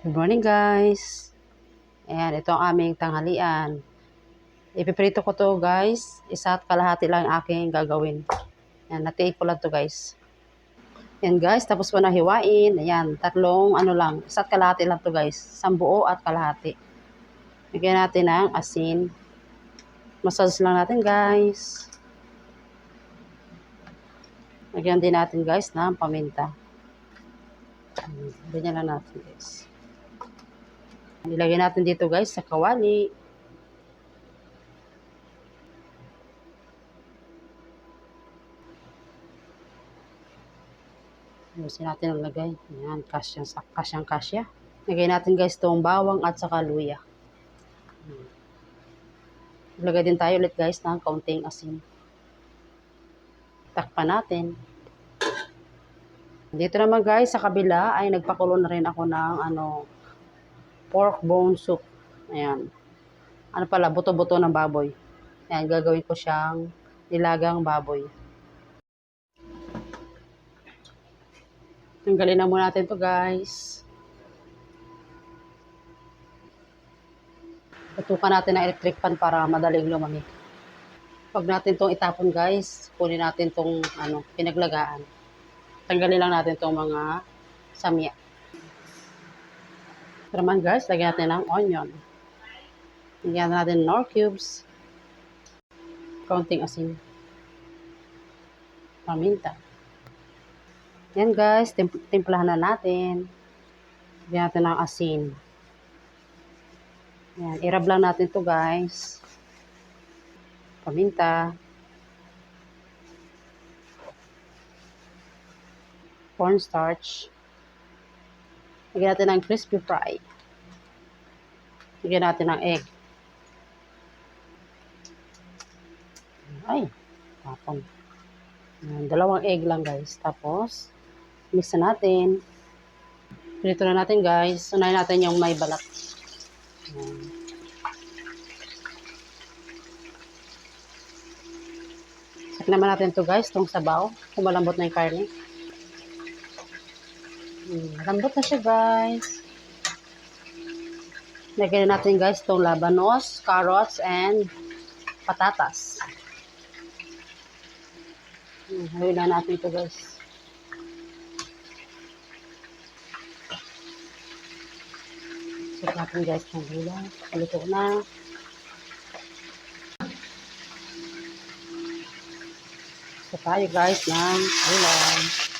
Good morning guys. Ayan, ito ang aming tanghalian. Ipiprito ko to guys. Isa at kalahati lang ang aking gagawin. Ayan, natiik ko lang to guys. Ayan guys, tapos ko na hiwain. Ayan, tatlong ano lang. Isa at kalahati lang to guys. Sambuo at kalahati. Bigyan natin ng asin. Massage lang natin guys. Lagyan din natin guys ng paminta. Ganyan lang natin guys. Ilagay natin dito guys sa kawali. Ayusin natin ang lagay. Ayan, kasyang, kasyang kasya. Lagay natin guys itong bawang at saka luya. Lagay din tayo ulit guys ng kaunting asin. Takpan natin. Dito naman guys sa kabila ay nagpakulo na rin ako ng ano pork bone soup. Ayan. Ano pala, buto-buto ng baboy. Ayan, gagawin ko siyang nilagang baboy. Tanggalin na muna natin to guys. Tutukan natin ng electric fan para madaling lumamig. Pag natin tong itapon guys, kunin natin tong ano, pinaglagaan. Tanggalin lang natin tong mga samya. Ito naman guys, lagyan natin ng onion. Lagyan natin ng cubes. Kaunting asin. Paminta. Yan guys, timp timplahan na natin. Lagyan natin ng asin. Yan, irab lang natin to guys. Paminta. Cornstarch. Lagyan natin ng crispy fry. Lagyan natin ng egg. Ay. Ayan, dalawang egg lang guys. Tapos, mix na natin. Prito na natin guys. Unahin natin yung may balat. Ayan. Naman natin to guys, tong sabaw. Kung malambot na yung karne. Hmm, malambot na siya guys. Lagyan na natin guys itong labanos, carrots, and patatas. Hmm, Haluin na natin ito guys. Check natin guys ng gula. Paluto na. So tayo guys ng gulay.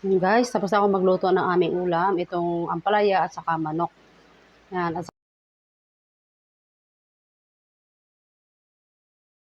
Yun guys, tapos ako magluto ng aming ulam. Itong ampalaya at saka manok. Yan, at